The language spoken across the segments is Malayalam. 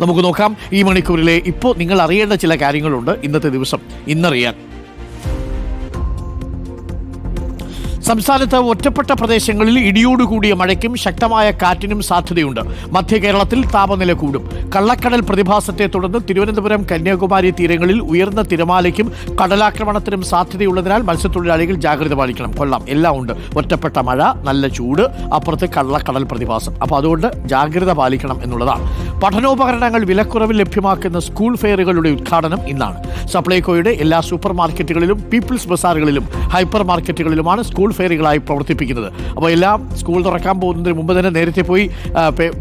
നമുക്ക് നോക്കാം. ഈ മണിക്കൂറിലെ ഇപ്പോൾ നിങ്ങൾ അറിയേണ്ട ചില കാര്യങ്ങളുണ്ട് ഇന്നത്തെ ദിവസം. ഇന്നറിയാൻ. സംസ്ഥാനത്ത് ഒറ്റപ്പെട്ട പ്രദേശങ്ങളിൽ ഇടിയോടുകൂടിയ മഴയ്ക്കും ശക്തമായ കാറ്റിനും സാധ്യതയുണ്ട്. മധ്യ കേരളത്തിൽ താപനില കൂടും. കള്ളക്കടൽ പ്രതിഭാസത്തെ തുടർന്ന് തിരുവനന്തപുരം കന്യാകുമാരി തീരങ്ങളിൽ ഉയർന്ന തിരമാലയ്ക്കും കടലാക്രമണത്തിനും സാധ്യതയുള്ളതിനാൽ മത്സ്യത്തൊഴിലാളികൾ ജാഗ്രത പാലിക്കണം. കൊള്ളാം. എല്ലാം ഉണ്ട്. ഒറ്റപ്പെട്ട മഴ നല്ല ചൂട് അപ്പുറത്ത് കള്ളക്കടൽ പ്രതിഭാസം. അപ്പോൾ അതുകൊണ്ട് ജാഗ്രത പാലിക്കണം എന്നുള്ളതാണ്. പഠനോപകരണങ്ങൾ വിലക്കുറവിൽ ലഭ്യമാക്കുന്ന സ്കൂൾ ഫെയറുകളുടെ ഉദ്ഘാടനം ഇന്നാണ്. സപ്ലൈകോയുടെ എല്ലാ സൂപ്പർ മാർക്കറ്റുകളിലും പീപ്പിൾസ് ബസാറുകളിലും ഹൈപ്പർ മാർക്കറ്റുകളിലുമാണ് സ്കൂൾ ഫെയറുകളായി പ്രവർത്തിപ്പിക്കുന്നത്. അപ്പോൾ എല്ലാം സ്കൂൾ തുറക്കാൻ പോകുന്നതിന് മുമ്പ് തന്നെ നേരത്തെ പോയി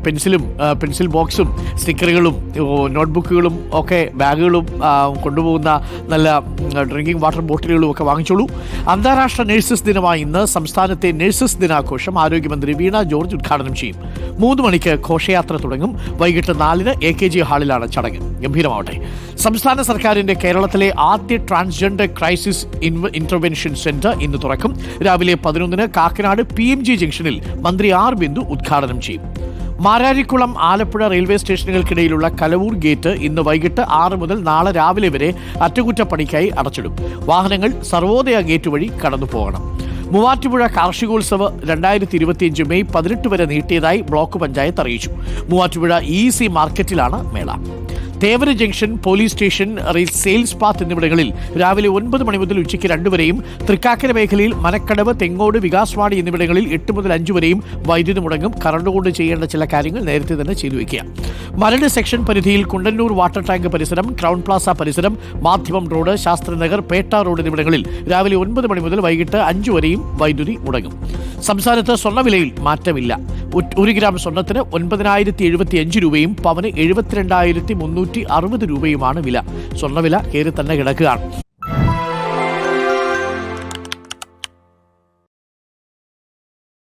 പെൻസിലും പെൻസിൽ ബോക്സും സ്റ്റിക്കറുകളും നോട്ട്ബുക്കുകളും ഒക്കെ ബാഗുകളും കൊണ്ടുപോകുന്ന നല്ല ഡ്രിങ്കിങ് വാട്ടർ ബോട്ടിലുകളും ഒക്കെ വാങ്ങിച്ചോളൂ. അന്താരാഷ്ട്ര നഴ്സസ് ദിനമായി ഇന്ന് സംസ്ഥാനത്തെ നഴ്സസ് ദിനാഘോഷം ആരോഗ്യമന്ത്രി വീണ ജോർജ് ഉദ്ഘാടനം ചെയ്യും. മൂന്ന് മണിക്ക് ഘോഷയാത്ര തുടങ്ങും. വൈകിട്ട് നാലിന് എ കെ ജി ഹാളിലാണ് ചടങ്ങ്. ഗംഭീരമാവട്ടെ. സംസ്ഥാന സർക്കാരിന്റെ കേരളത്തിലെ ആദ്യ ട്രാൻസ്ജെൻഡർ ക്രൈസിസ് ഇന്റർവെൻഷൻ സെന്റർ ഇന്ന് തുറക്കും. രാവിലെ പതിനൊന്നിന് കാക്കനാട് പി എം ജി ജംഗ്ഷനിൽ മന്ത്രി ആർ ബിന്ദു ഉദ്ഘാടനം ചെയ്യും. മാരാരിക്കുളം ആലപ്പുഴ റെയിൽവേ സ്റ്റേഷനുകൾക്കിടയിലുള്ള കലവൂർ ഗേറ്റ് ഇന്ന് വൈകിട്ട് ആറ് മുതൽ നാളെ രാവിലെ വരെ അറ്റകുറ്റപ്പണിക്കായി അടച്ചിടും. വാഹനങ്ങൾ സർവോദയ ഗേറ്റ് വഴി കടന്നു പോകണം മൂവാറ്റുപുഴ കാർഷികോത്സവ് രണ്ടായിരത്തി ഇരുപത്തിയഞ്ച് മെയ് പതിനെട്ട് വരെ നീട്ടിയതായി ബ്ലോക്ക് പഞ്ചായത്ത് അറിയിച്ചു. മൂവാറ്റുപുഴ ഇ സി മാർക്കറ്റിലാണ് മേള. Thevara junction police station sales path എന്നിവിടങ്ങളിൽ രാവിലെ ഒൻപത് മണി മുതൽ ഉച്ചയ്ക്ക് രണ്ടുവരെയും തൃക്കാക്കര മേഖലയിൽ മനക്കടവ് തെങ്ങോട് വികാസ്വാടി എന്നിവിടങ്ങളിൽ എട്ട് മുതൽ അഞ്ചു വരെയും വൈദ്യുതി മുടങ്ങും കറണ്ട് കൊണ്ട് ചെയ്യേണ്ട ചില കാര്യങ്ങൾ നേരത്തെ തന്നെ ചെയ്തു വയ്ക്കുക. മരട് സെക്ഷൻ പരിധിയിൽ കുണ്ടന്നൂർ വാട്ടർ ടാങ്ക് പരിസരം ക്രൗൺ പ്ലാസ പരിസരം മാധ്യമം റോഡ് ശാസ്ത്രനഗർ പേട്ട റോഡ് എന്നിവിടങ്ങളിൽ രാവിലെ ഒൻപത് മണി മുതൽ വൈകിട്ട് അഞ്ചു വരെയും വൈദ്യുതി മുടങ്ങും. സംസ്ഥാനത്ത് സ്വർണവിലയിൽ മാറ്റമില്ല. ഒരു ഗ്രാം സ്വർണത്തിന് ഒൻപതിനായിരത്തി എഴുപത്തി അഞ്ച് രൂപയും പവന് എഴുപത്തിരണ്ടായിരത്തി മുന്നൂറ്റി അറുപത് രൂപയുമാണ് വില. സ്വർണവില കയറി തന്നെ കിടക്കുകയാണ്.